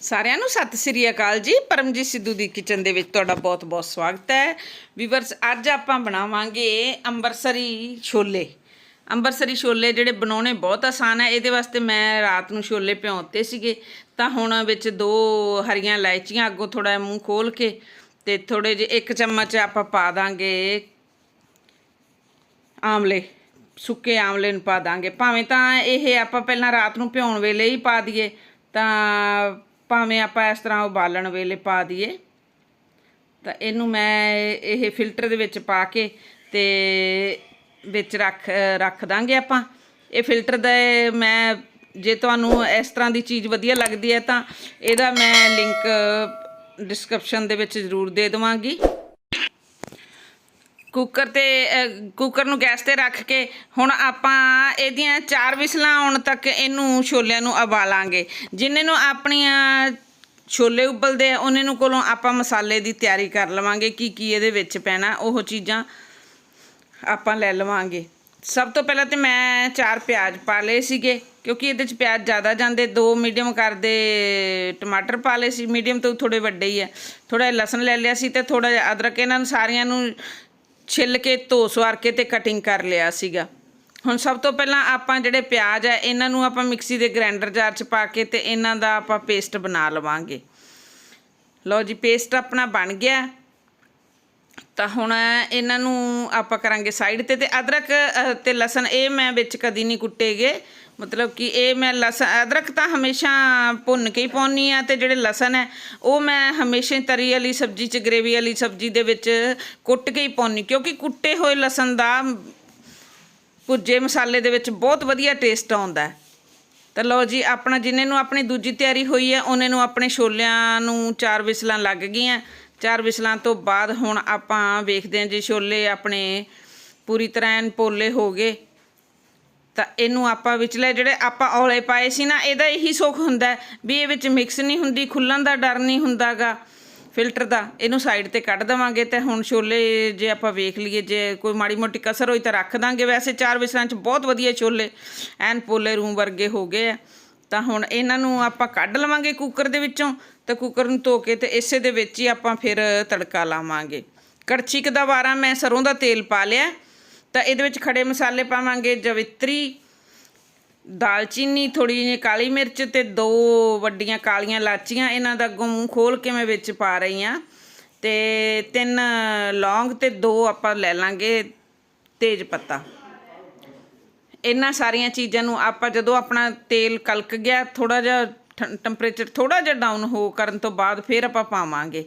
ਸਾਰਿਆਂ ਨੂੰ ਸਤਿ ਸ੍ਰੀ ਅਕਾਲ ਜੀ। ਪਰਮਜੀਤ ਸਿੱਧੂ ਦੀ ਕਿਚਨ ਦੇ ਵਿੱਚ ਤੁਹਾਡਾ ਬਹੁਤ-ਬਹੁਤ ਸਵਾਗਤ ਹੈ। ਵੀਵਰਸ ਅੱਜ ਆਪਾਂ ਬਣਾਵਾਂਗੇ ਅੰਬਰਸਰੀ ਛੋਲੇ। ਅੰਬਰਸਰੀ ਛੋਲੇ ਜਿਹੜੇ ਬਣਾਉਣੇ ਬਹੁਤ ਆਸਾਨ ਹੈ। ਇਹਦੇ ਵਾਸਤੇ ਮੈਂ ਰਾਤ ਨੂੰ ਛੋਲੇ ਭਿਉਂਤੇ ਸੀਗੇ। ਤਾਂ ਹੁਣ ਵਿੱਚ ਦੋ ਹਰੀਆਂ ਇਲਾਇਚੀਆਂ, ਅੱਗੋਂ ਥੋੜਾ ਮੂੰਹ ਖੋਲ ਕੇ ਤੇ ਥੋੜੇ ਜਿਹੇ ਇੱਕ ਚਮਚ ਆਪਾਂ ਪਾ ਦਾਂਗੇ ਆਮਲੇ। ਸੁੱਕੇ ਆਮਲੇ ਨੂੰ ਪਾ ਦਾਂਗੇ। ਭਾਵੇਂ ਤਾਂ ਇਹ ਆਪਾਂ ਪਹਿਲਾਂ ਰਾਤ ਨੂੰ ਭਿਉਣ ਵੇਲੇ ਹੀ ਪਾ ਦਈਏ, ਤਾਂ ਭਾਵੇਂ ਆਪਾਂ ਇਸ ਤਰ੍ਹਾਂ ਉਬਾਲਣ ਵੇਲੇ ਪਾ ਦਈਏ, ਤਾਂ ਇਹਨੂੰ ਮੈਂ ਇਹ ਫਿਲਟਰ ਦੇ ਵਿੱਚ ਪਾ ਕੇ ਤੇ ਵਿੱਚ ਰੱਖ ਰੱਖ ਦਾਂਗੇ ਆਪਾਂ। ਇਹ ਫਿਲਟਰ ਦਾ ਮੈਂ, ਜੇ ਤੁਹਾਨੂੰ ਇਸ ਤਰ੍ਹਾਂ ਦੀ ਚੀਜ਼ ਵਧੀਆ ਲੱਗਦੀ ਹੈ ਤਾਂ ਇਹਦਾ ਮੈਂ ਲਿੰਕ ਡਿਸਕ੍ਰਿਪਸ਼ਨ ਦੇ ਵਿੱਚ ਜ਼ਰੂਰ ਦੇ ਦੇਵਾਂਗੀ। ਕੁੱਕਰ ਤੇ ਕੁੱਕਰ ਨੂੰ ਗੈਸ ਤੇ ਰੱਖ ਕੇ ਹੁਣ ਆਪਾਂ ਇਹਦੀਆਂ ਚਾਰ ਵਿਸਲਾਂ ਆਉਣ ਤੱਕ ਇਹਨੂੰ ਛੋਲਿਆਂ ਨੂੰ ਉਬਾਲਾਂਗੇ। ਜਿੰਨੇ ਨੂੰ ਆਪਣੀਆਂ ਛੋਲੇ ਉਬਲਦੇ ਆ, ਉਹਨੇ ਨੂੰ ਕੋਲੋਂ ਆਪਾਂ ਮਸਾਲੇ ਦੀ ਤਿਆਰੀ ਕਰ ਲਵਾਂਗੇ, ਕੀ ਕੀ ਇਹਦੇ ਵਿੱਚ ਪੈਣਾ, ਉਹ ਚੀਜ਼ਾਂ ਆਪਾਂ ਲੈ ਲਵਾਂਗੇ। ਸਭ ਤੋਂ ਪਹਿਲਾਂ ਤੇ ਮੈਂ ਚਾਰ ਪਿਆਜ਼ ਪਾ ਲਏ ਸੀਗੇ, ਕਿਉਂਕਿ ਇਹਦੇ ਚ ਪਿਆਜ਼ ਜ਼ਿਆਦਾ ਜਾਂਦੇ, ਦੋ ਮੀਡੀਅਮ ਕਰਦੇ ਟਮਾਟਰ ਪਾ ਲਏ ਸੀ, ਮੀਡੀਅਮ ਤੋਂ ਥੋੜੇ ਵੱਡੇ ਹੀ ਹੈ ਥੋੜਾ ਜਿਹਾ ਲਸਣ ਲੈ ਲਿਆ ਸੀ ਤੇ ਥੋੜਾ ਜਿਹਾ ਅਦਰਕ, ਇਹਨਾਂ ਨੂੰ ਸਾਰਿਆਂ ਨੂੰ ਛਿੱਲ ਕੇ ਧੋ ਸਵਾਰ ਕੇ ਤੇ ਕਟਿੰਗ ਕਰ ਲਿਆ ਸੀਗਾ। ਹੁਣ ਸਭ ਤੋਂ ਪਹਿਲਾਂ ਆਪਾਂ ਜਿਹੜੇ ਪਿਆਜ਼ ਹੈ ਇਹਨਾਂ ਨੂੰ ਆਪਾਂ ਮਿਕਸੀ ਦੇ ਗ੍ਰਾਈਂਡਰ ਜਾਰ ਚ ਪਾ ਕੇ ਤੇ ਇਹਨਾਂ ਦਾ ਆਪਾਂ ਪੇਸਟ ਬਣਾ ਲਵਾਂਗੇ। ਲਓ ਜੀ ਪੇਸਟ ਆਪਣਾ ਬਣ ਗਿਆ। ਤਾਂ ਹੁਣ ਇਹਨਾਂ ਨੂੰ ਆਪਾਂ ਕਰਾਂਗੇ ਸਾਈਡ ਤੇ ਤੇ ਅਦਰਕ ਅ, ਤੇ ਲਸਣ ਇਹ ਮੈਂ ਵਿੱਚ ਕਦੀ ਨਹੀਂ ਕੁੱਟੇਗੇ। ਮਤਲਬ ਕਿ ਇਹ ਮੈਂ ਲਸਣ, ਅਦਰਕ ਤਾਂ ਹਮੇਸ਼ਾ ਭੁੰਨ ਕੇ ਹੀ ਪਾਉਣੀ ਆ ਤੇ ਜਿਹੜੇ ਲਸਣ ਹੈ, ਉਹ ਮੈਂ ਹਮੇਸ਼ਾ ਹੀ ਤਰੀ ਵਾਲੀ ਸਬਜ਼ੀ ਚ, ਗ੍ਰੇਵੀ ਵਾਲੀ ਸਬਜ਼ੀ ਦੇ ਵਿੱਚ ਕੁੱਟ ਕੇ ਹੀ ਪਾਉਣੀ ਕਿਉਂਕਿ ਕੁੱਟੇ ਹੋਏ ਲਸਣ ਦਾ ਭੁੱਜੇ ਮਸਾਲੇ ਦੇ ਵਿੱਚ ਬਹੁਤ ਵਧੀਆ ਟੇਸਟ ਆਉਂਦਾ ਹੈ। ਤਾਂ ਲਓ ਜੀ, ਆਪਣਾ ਜਿੰਨੇ ਨੂੰ ਆਪਣੀ ਦੂਜੀ ਤਿਆਰੀ ਹੋਈ ਹੈ, ਉਹਨੇ ਨੂੰ ਆਪਣੇ ਛੋਲਿਆਂ ਨੂੰ ਚਾਰ ਵਿਸਲਾਂ ਲੱਗ ਗਈਆਂ। ਚਾਰ ਵਿਸਲਾਂ ਤੋਂ ਬਾਅਦ ਹੁਣ ਆਪਾਂ ਵੇਖਦੇ ਹਾਂ ਜੀ, ਛੋਲੇ ਆਪਣੇ ਪੂਰੀ ਤਰ੍ਹਾਂ ਐਨ ਪੋਲੇ ਹੋ ਗਏ। ਤਾਂ ਇਹਨੂੰ ਆਪਾਂ ਵਿਚਲੇ ਜਿਹੜੇ ਆਪਾਂ ਔਲੇ ਪਾਏ ਸੀ ਨਾ, ਇਹਦਾ ਇਹੀ ਸੁੱਖ ਹੁੰਦਾ ਵੀ ਇਹ ਵਿੱਚ ਮਿਕਸ ਨਹੀਂ ਹੁੰਦੀ, ਖੁੱਲਣ ਦਾ ਡਰ ਨਹੀਂ ਹੁੰਦਾਗਾ। ਫਿਲਟਰ ਦਾ, ਇਹਨੂੰ ਸਾਈਡ ਤੇ ਕੱਢ ਦਵਾਂਗੇ ਤੇ ਹੁਣ ਛੋਲੇ ਜੇ ਆਪਾਂ ਵੇਖ ਲਈਏ, ਜੇ ਕੋਈ ਮਾੜੀ ਮੋਟੀ ਕਸਰ ਹੋਈ ਤਾਂ ਰੱਖ ਦਾਂਗੇ। ਵੈਸੇ ਚਾਰ ਵਿਸਲਾਂ 'ਚ ਬਹੁਤ ਵਧੀਆ ਛੋਲੇ ਐਨ ਪੋਲੇ ਰੂਮ ਵਰਗੇ ਹੋ ਗਏ ਆ। ਤਾਂ ਹੁਣ ਇਹਨਾਂ ਨੂੰ ਆਪਾਂ ਕੱਢ ਲਵਾਂਗੇ ਕੁੱਕਰ ਦੇ ਵਿੱਚੋਂ, ਤੇ ਕੁੱਕਰ ਨੂੰ ਧੋ ਕੇ ਤੇ ਇਸੇ ਦੇ ਵਿੱਚ ਹੀ ਆਪਾਂ ਫਿਰ ਤੜਕਾ ਲਾਵਾਂਗੇ। ਕੜਛੀ ਕੁ ਦਾ ਮੈਂ ਸਰੋਂ ਦਾ ਤੇਲ ਪਾ ਲਿਆ। ਤਾਂ ਇਹਦੇ ਵਿੱਚ ਖੜੇ ਮਸਾਲੇ ਪਾਵਾਂਗੇ ਜਵਿਤਰੀ ਦਾਲਚੀਨੀ ਥੋੜੀ ਜਿਹੀ ਕਾਲੀ ਮਿਰਚ ਤੇ ਦੋ ਵੱਡੀਆਂ ਕਾਲੀਆਂ ਇਲਾਚੀਆਂ। ਇਹਨਾਂ ਦਾ ਅੱਗੋਂ ਮੂੰਹ ਖੋਲ ਕੇ ਮੈਂ ਵਿੱਚ ਪਾ ਰਹੀ ਆ ਤੇ ਤਿੰਨ ਲੌਂਗ ਤੇ ਦੋ ਆਪਾਂ ਲੈ ਲਾਂਗੇ ਤੇਜ ਪੱਤਾ। ਇਹਨਾਂ ਸਾਰੀਆਂ ਚੀਜ਼ਾਂ ਨੂੰ ਆਪਾਂ ਜਦੋਂ ਆਪਣਾ ਤੇਲ ਕਲਕ ਗਿਆ ਥੋੜਾ ਜਿਹਾ ਟੈਂਪਰੇਚਰ ਥੋੜਾ ਜਿਹਾ ਡਾਊਨ ਹੋ ਕਰਨ ਤੋਂ ਬਾਅਦ ਫਿਰ ਆਪਾਂ ਪਾਵਾਂਗੇ।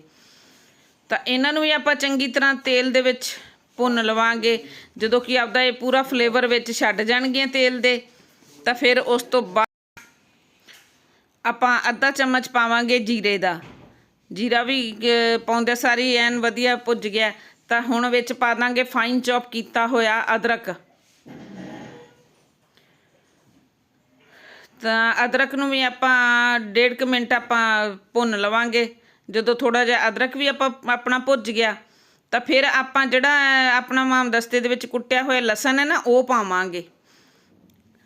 ਤਾਂ ਇਹਨਾਂ ਨੂੰ ਵੀ ਆਪਾਂ ਚੰਗੀ ਤਰ੍ਹਾਂ ਤੇਲ ਦੇ ਵਿੱਚ ਭੁੰਨ ਲਵਾਂਗੇ। ਜਦੋਂ ਕਿ ਆਪਦਾ ਇਹ ਪੂਰਾ ਫਲੇਵਰ ਵਿੱਚ ਛੱਡ ਜਾਣਗੀਆਂ ਤੇਲ ਦੇ, ਤਾਂ ਫਿਰ ਉਸ ਤੋਂ ਬਾਅਦ ਆਪਾਂ ਅੱਧਾ ਚਮਚ ਪਾਵਾਂਗੇ ਜੀਰੇ ਦਾ। ਜੀਰਾ ਵੀ ਪਾਉਂਦੇ ਸਾਰੀ ਐਨ ਵਧੀਆ ਭੁੱਜ ਗਿਆ। ਤਾਂ ਹੁਣ ਵਿੱਚ ਪਾ ਦਾਂਗੇ ਫਾਈਨ ਚੌਪ ਕੀਤਾ ਹੋਇਆ ਅਦਰਕ। ਤਾਂ ਅਦਰਕ ਨੂੰ ਵੀ ਆਪਾਂ ਡੇਢ ਕੁ ਮਿੰਟ ਆਪਾਂ ਭੁੰਨ ਲਵਾਂਗੇ। ਜਦੋਂ ਥੋੜਾ ਜਿਹਾ ਅਦਰਕ ਵੀ ਆਪਾਂ, ਆਪਣਾ ਭੁੱਜ ਗਿਆ ਤਾਂ ਫਿਰ ਆਪਾਂ ਜਿਹੜਾ ਆਪਣਾ ਮਾਮਦਸਤੇ ਦੇ ਵਿੱਚ ਕੁੱਟਿਆ ਹੋਇਆ ਲਸਣ ਹੈ ਨਾ, ਉਹ ਪਾਵਾਂਗੇ।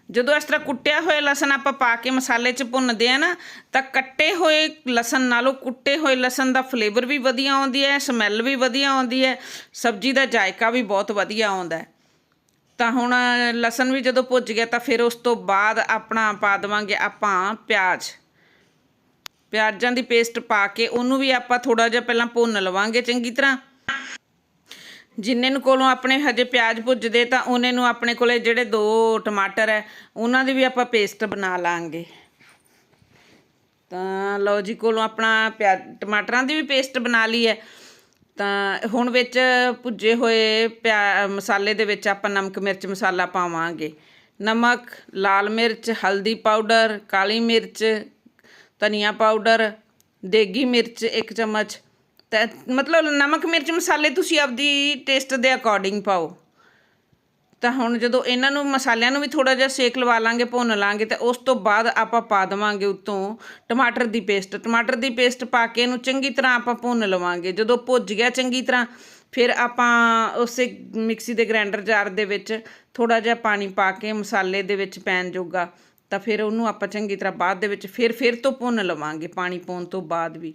ਜਦੋਂ ਇਸ ਤਰ੍ਹਾਂ ਕੁੱਟਿਆ ਹੋਇਆ ਲਸਣ ਆਪਾਂ ਪਾ ਕੇ ਮਸਾਲੇ 'ਚ ਭੁੰਨਦੇ ਆ ਨਾ, ਤਾਂ ਕੱਟੇ ਹੋਏ ਲਸਣ ਨਾਲੋਂ ਕੁੱਟੇ ਹੋਏ ਲਸਣ ਦਾ ਫਲੇਵਰ ਵੀ ਵਧੀਆ ਆਉਂਦੀ ਹੈ ਸਮੈਲ ਵੀ ਵਧੀਆ ਆਉਂਦੀ ਹੈ, ਸਬਜ਼ੀ ਦਾ ਜਾਇਕਾ ਵੀ ਬਹੁਤ ਵਧੀਆ ਆਉਂਦਾ ਹੈ। ਤਾਂ ਹੁਣ ਲਸਣ ਵੀ ਜਦੋਂ ਭੁੱਜ ਗਿਆ ਤਾਂ ਫਿਰ ਉਸ ਤੋਂ ਬਾਅਦ ਆਪਣਾ ਪਾ ਦੇਵਾਂਗੇ ਆਪਾਂ ਪਿਆਜ਼। ਪਿਆਜ਼ਾਂ ਦੀ ਪੇਸਟ ਪਾ ਕੇ ਉਹਨੂੰ ਵੀ ਆਪਾਂ ਥੋੜਾ ਜਿਹਾ ਪਹਿਲਾਂ ਭੁੰਨ ਲਵਾਂਗੇ ਚੰਗੀ ਤਰ੍ਹਾਂ। ਜਿੰਨੇ ਨੂੰ ਕੋਲੋਂ ਆਪਣੇ ਹਜੇ ਪਿਆਜ਼ ਭੁੱਜਦੇ ਤਾਂ ਉਹਨੇ ਨੂੰ ਆਪਣੇ ਕੋਲੇ ਜਿਹੜੇ ਦੋ ਟਮਾਟਰ ਹੈ ਉਹਨਾਂ ਦੀ ਵੀ ਆਪਾਂ ਪੇਸਟ ਬਣਾ ਲਾਂਗੇ। ਤਾਂ ਲਓ ਜੀ, ਕੋਲੋਂ ਆਪਣਾ ਪਿਆ, ਟਮਾਟਰਾਂ ਦੀ ਵੀ ਪੇਸਟ ਬਣਾ ਲਈ ਹੈ ਤਾਂ ਹੁਣ ਵਿੱਚ ਭੁੱਜੇ ਹੋਏ ਪਿਆ, ਮਸਾਲੇ ਦੇ ਵਿੱਚ ਆਪਾਂ ਨਮਕ ਮਿਰਚ ਮਸਾਲਾ ਪਾਵਾਂਗੇ। ਨਮਕ, ਲਾਲ ਮਿਰਚ, ਹਲਦੀ ਪਾਊਡਰ, ਕਾਲੀ ਮਿਰਚ, ਧਨੀਆ ਪਾਊਡਰ, ਦੇਗੀ ਮਿਰਚ ਇੱਕ ਚਮਚ ਤੇ ਮਤਲਬ ਨਮਕ, ਮਿਰਚ, ਮਸਾਲੇ ਤੁਸੀਂ ਆਪਦੀ ਟੇਸਟ ਦੇ ਅਕੋਰਡਿੰਗ ਪਾਓ। ਤਾਂ ਹੁਣ ਜਦੋਂ ਇਹਨਾਂ ਨੂੰ ਮਸਾਲਿਆਂ ਨੂੰ ਵੀ ਥੋੜਾ ਜਿਹਾ ਸੇਕ ਲਵਾ ਲਾਂਗੇ, ਭੁੰਨ ਲਾਂਗੇ, ਤੇ ਉਸ ਤੋਂ ਬਾਅਦ ਆਪਾਂ ਪਾ ਦੇਵਾਂਗੇ ਉਤੋਂ ਟਮਾਟਰ ਦੀ ਪੇਸਟ ਟਮਾਟਰ ਦੀ ਪੇਸਟ ਪਾ ਕੇ ਇਹਨੂੰ ਚੰਗੀ ਤਰ੍ਹਾਂ ਆਪਾਂ ਭੁੰਨ ਲਵਾਂਗੇ। ਜਦੋਂ ਭੁੱਜ ਗਿਆ ਚੰਗੀ ਤਰ੍ਹਾਂ, ਫਿਰ ਆਪਾਂ ਉਸੇ ਮਿਕਸੀ ਦੇ ਗ੍ਰਾਈਂਡਰ ਜਾਰ ਦੇ ਵਿੱਚ ਥੋੜਾ ਜਿਹਾ ਪਾਣੀ ਪਾ ਕੇ ਮਸਾਲੇ ਦੇ ਵਿੱਚ ਪੈਣ ਜੋਗਾ, ਤਾਂ ਫਿਰ ਉਹਨੂੰ ਆਪਾਂ ਚੰਗੀ ਤਰ੍ਹਾਂ ਬਾਅਦ ਦੇ ਵਿੱਚ ਫਿਰ ਫਿਰ ਤੋਂ ਭੁੰਨ ਲਵਾਂਗੇ ਪਾਣੀ ਪਾਉਣ ਤੋਂ ਬਾਅਦ ਵੀ।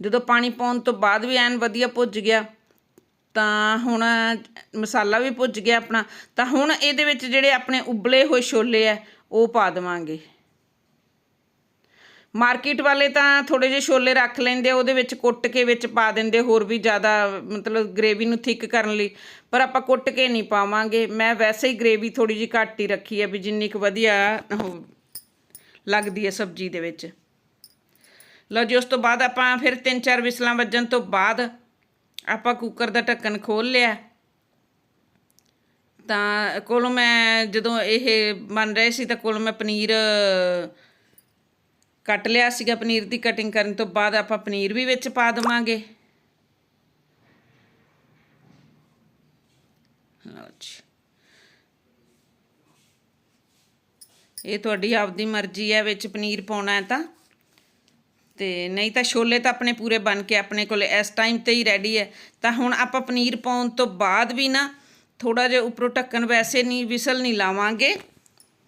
ਜਦੋਂ ਪਾਣੀ ਪਾਉਣ ਤੋਂ ਬਾਅਦ ਵੀ ਐਨ ਵਧੀਆ ਭੁੱਜ ਗਿਆ, ਤਾਂ ਹੁਣ ਮਸਾਲਾ ਵੀ ਭੁੱਜ ਗਿਆ ਆਪਣਾ, ਤਾਂ ਹੁਣ ਇਹਦੇ ਵਿੱਚ ਜਿਹੜੇ ਆਪਣੇ ਉਬਲੇ ਹੋਏ ਛੋਲੇ ਆ, ਉਹ ਪਾ ਦੇਵਾਂਗੇ। ਮਾਰਕੀਟ ਵਾਲੇ ਤਾਂ ਥੋੜੇ ਜਿਹੇ ਛੋਲੇ ਰੱਖ ਲੈਂਦੇ ਉਹਦੇ ਵਿੱਚ ਕੁੱਟ ਕੇ ਵਿੱਚ ਪਾ ਦਿੰਦੇ, ਹੋਰ ਵੀ ਜ਼ਿਆਦਾ ਮਤਲਬ ਗ੍ਰੇਵੀ ਨੂੰ ਥਿੱਕ ਕਰਨ ਲਈ, ਪਰ ਆਪਾਂ ਕੁੱਟ ਕੇ ਨਹੀਂ ਪਾਵਾਂਗੇ। ਮੈਂ ਵੈਸੇ ਹੀ ਗ੍ਰੇਵੀ ਥੋੜੀ ਜਿਹੀ ਘੱਟ ਹੀ ਰੱਖੀ ਹੈ ਵੀ ਜਿੰਨੀ ਕੁ ਵਧੀਆ ਲੱਗਦੀ ਹੈ ਸਬਜ਼ੀ ਦੇ ਵਿੱਚ। ਲਓ ਜੀ, ਉਸ ਤੋਂ ਬਾਅਦ ਆਪਾਂ ਫਿਰ ਤਿੰਨ ਚਾਰ ਵਿਸਲਾਂ ਵੱਜਣ ਤੋਂ ਬਾਅਦ ਆਪਾਂ ਕੁੱਕਰ ਦਾ ਢੱਕਣ ਖੋਲ ਲਿਆ। ਤਾਂ ਕੋਲੋਂ ਮੈਂ ਜਦੋਂ ਇਹ ਬਣ ਰਹੇ ਸੀ ਤਾਂ ਕੋਲੋਂ ਮੈਂ ਪਨੀਰ ਕੱਟ ਲਿਆ ਸੀਗਾ। ਪਨੀਰ ਦੀ ਕਟਿੰਗ ਕਰਨ ਤੋਂ ਬਾਅਦ ਆਪਾਂ ਪਨੀਰ ਵੀ ਵਿੱਚ ਪਾ ਦੇਵਾਂਗੇ। ਲਓ ਇਹ ਤੁਹਾਡੀ ਆਪਦੀ ਮਰਜ਼ੀ ਹੈ ਵਿੱਚ ਪਨੀਰ ਪਾਉਣਾ ਹੈ ਤਾਂ। ਤੇ ਨਹੀਂ ਤਾਂ ਛੋਲੇ ਤਾਂ ਆਪਣੇ ਪੂਰੇ ਬਣ ਕੇ ਆਪਣੇ ਕੋਲ ਇਸ ਟਾਈਮ ਤੇ ਹੀ ਰੈਡੀ ਹੈ। ਤਾਂ ਹੁਣ ਆਪਾਂ ਪਨੀਰ ਪਾਉਣ ਤੋਂ ਬਾਅਦ ਵੀ ਨਾ ਥੋੜਾ ਜਿਹਾ ਉੱਪਰੋਂ ਢੱਕਣ ਵੈਸੇ ਨਹੀਂ, ਵਿਸਲ ਨਹੀਂ ਲਾਵਾਂਗੇ।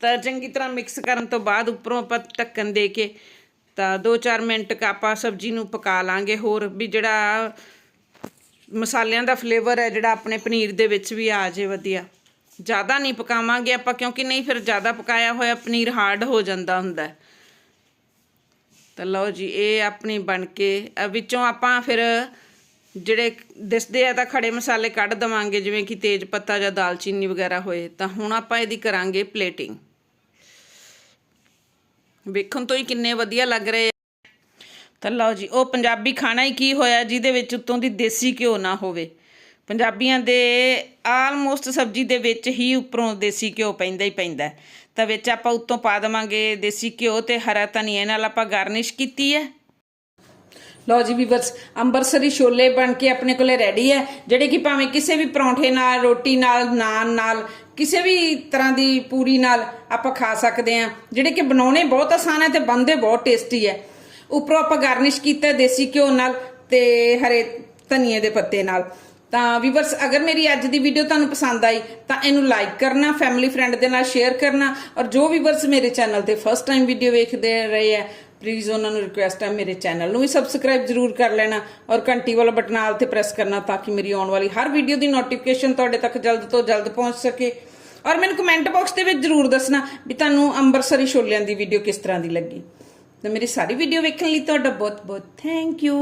ਤਾਂ ਚੰਗੀ ਤਰ੍ਹਾਂ ਮਿਕਸ ਕਰਨ ਤੋਂ ਬਾਅਦ ਉੱਪਰੋਂ ਆਪਾਂ ਢੱਕਣ ਦੇ ਕੇ ਤਾਂ 2-4 ਮਿੰਟ ਕ ਆਪਾਂ ਸਬਜ਼ੀ ਨੂੰ ਪਕਾ ਲਾਂਗੇ। ਹੋਰ ਵੀ ਜਿਹੜਾ ਮਸਾਲਿਆਂ ਦਾ ਫਲੇਵਰ ਹੈ, ਜਿਹੜਾ ਆਪਣੇ ਪਨੀਰ ਦੇ ਵਿੱਚ ਵੀ ਆ ਜੇ ਵਧੀਆ। ਜ਼ਿਆਦਾ ਨਹੀਂ ਪਕਾਵਾਂਗੇ ਆਪਾਂ ਕਿਉਂਕਿ ਨਹੀਂ, ਫਿਰ ਜ਼ਿਆਦਾ ਪਕਾਇਆ ਹੋਇਆ ਪਨੀਰ ਹਾਰਡ ਹੋ ਜਾਂਦਾ ਹੁੰਦਾ ਹੈ। ਤਾਂ ਲਓ ਜੀ, ਇਹ ਆਪਣੀ ਬਣ ਕੇ ਵਿੱਚੋਂ ਆਪਾਂ ਫਿਰ ਜਿਹੜੇ ਦਿਸਦੇ ਆ ਤਾਂ ਖੜੇ ਮਸਾਲੇ ਕੱਢ ਦਵਾਂਗੇ, ਜਿਵੇਂ ਕਿ ਤੇਜ ਪੱਤਾ ਜਾਂ ਦਾਲਚੀਨੀ ਵਗੈਰਾ ਹੋਏ, ਤਾਂ ਹੁਣ ਆਪਾਂ ਇਹਦੀ ਕਰਾਂਗੇ ਪਲੇਟਿੰਗ ਵੇਖਣ ਤੋਂ ਹੀ ਕਿੰਨੇ ਵਧੀਆ ਲੱਗ ਰਹੇ ਤਾਂ ਲਓ ਜੀ, ਉਹ ਪੰਜਾਬੀ ਖਾਣਾ ਹੀ ਕੀ ਹੋਇਆ, ਜਿਹਦੇ ਵਿੱਚ ਉੱਤੋਂ ਦੀ ਦੇਸੀ ਘਿਓ ਨਾ ਹੋਵੇ। ਪੰਜਾਬੀਆਂ ਦੇ ਆਲਮੋਸਟ ਸਬਜ਼ੀ ਦੇ ਵਿੱਚ ਹੀ ਉੱਪਰੋਂ ਦੇਸੀ ਘਿਓ ਪੈਂਦਾ ਹੀ ਪੈਂਦਾ ਤਾਂ ਵਿੱਚ ਆਪਾਂ ਉੱਤੋਂ ਪਾ ਦੇਵਾਂਗੇ ਦੇਸੀ ਘਿਓ ਤੇ ਹਰਾ ਧਨੀਆ ਨਾਲ ਆਪਾਂ ਗਾਰਨਿਸ਼ ਕੀਤੀ ਹੈ। ਲਓ ਜੀ ਵੀਵਰਸ, ਅੰਬਰਸਰੀ ਛੋਲੇ ਬਣ ਕੇ ਆਪਣੇ ਕੋਲੇ ਰੈਡੀ ਹੈ। ਜਿਹੜੇ ਕਿ ਭਾਵੇਂ ਕਿਸੇ ਵੀ ਪਰੌਂਠੇ ਨਾਲ, ਰੋਟੀ ਨਾਲ, ਨਾਨ ਨਾਲ, ਕਿਸੇ ਵੀ ਤਰ੍ਹਾਂ ਦੀ ਪੂਰੀ ਨਾਲ ਆਪਾਂ ਖਾ ਸਕਦੇ ਹਾਂ। ਜਿਹੜੇ ਕਿ ਬਣਾਉਣੇ ਬਹੁਤ ਆਸਾਨ ਹੈ ਤੇ ਬਣਦੇ ਬਹੁਤ ਟੇਸਟੀ ਹੈ। ਉੱਪਰੋਂ ਆਪਾਂ ਗਾਰਨਿਸ਼ ਕੀਤਾ ਦੇਸੀ ਘਿਓ ਨਾਲ ਤੇ ਹਰੇ ਧਨੀਏ ਦੇ ਪੱਤੇ ਨਾਲ। ਤਾਂ ਵੀਵਰਸ ਅਗਰ ਮੇਰੀ ਅੱਜ ਦੀ ਵੀਡੀਓ ਤੁਹਾਨੂੰ ਪਸੰਦ ਆਈ, ਤਾਂ ਇਹਨੂੰ ਲਾਈਕ ਕਰਨਾ ਫੈਮਿਲੀ ਫਰੈਂਡ ਦੇ ਨਾਲ ਸ਼ੇਅਰ ਕਰਨਾ ਔਰ ਜੋ ਵੀਵਰਸ ਮੇਰੇ ਚੈਨਲ ਤੇ ਫਸਟ ਟਾਈਮ ਵੀਡੀਓ ਵੇਖਦੇ ਰਹੇ ਆ ਪਲੀਜ਼ ਉਹਨਾਂ ਨੂੰ ਰਿਕੁਐਸਟ ਹੈ ਮੇਰੇ ਚੈਨਲ ਨੂੰ ਵੀ ਸਬਸਕ੍ਰਾਈਬ ਜ਼ਰੂਰ ਕਰ ਲੈਣਾ ਔਰ ਘੰਟੀ ਵਾਲਾ ਬਟਨ ਆਲ ਤੇ ਪ੍ਰੈਸ ਕਰਨਾ ਤਾਂ ਕਿ ਮੇਰੀ ਆਉਣ ਵਾਲੀ ਹਰ ਵੀਡੀਓ ਦੀ ਨੋਟੀਫਿਕੇਸ਼ਨ ਤੁਹਾਡੇ ਤੱਕ ਜਲਦ ਤੋਂ ਜਲਦ ਪਹੁੰਚ ਸਕੇ। ਔਰ ਮੈਨੂੰ ਕਮੈਂਟ ਬਾਕਸ ਦੇ ਵਿੱਚ ਜ਼ਰੂਰ ਦੱਸਣਾ ਵੀ ਤੁਹਾਨੂੰ ਅੰਮ੍ਰਿਤਸਰੀ ਛੋਲਿਆਂ ਦੀ ਵੀਡੀਓ ਕਿਸ ਤਰ੍ਹਾਂ ਦੀ ਲੱਗੀ। ਤਾਂ ਮੇਰੀ ਸਾਰੀ ਵੀਡੀਓ ਵੇਖਣ ਲਈ ਤੁਹਾਡਾ ਬਹੁਤ ਬਹੁਤ ਥੈਂਕ ਯੂ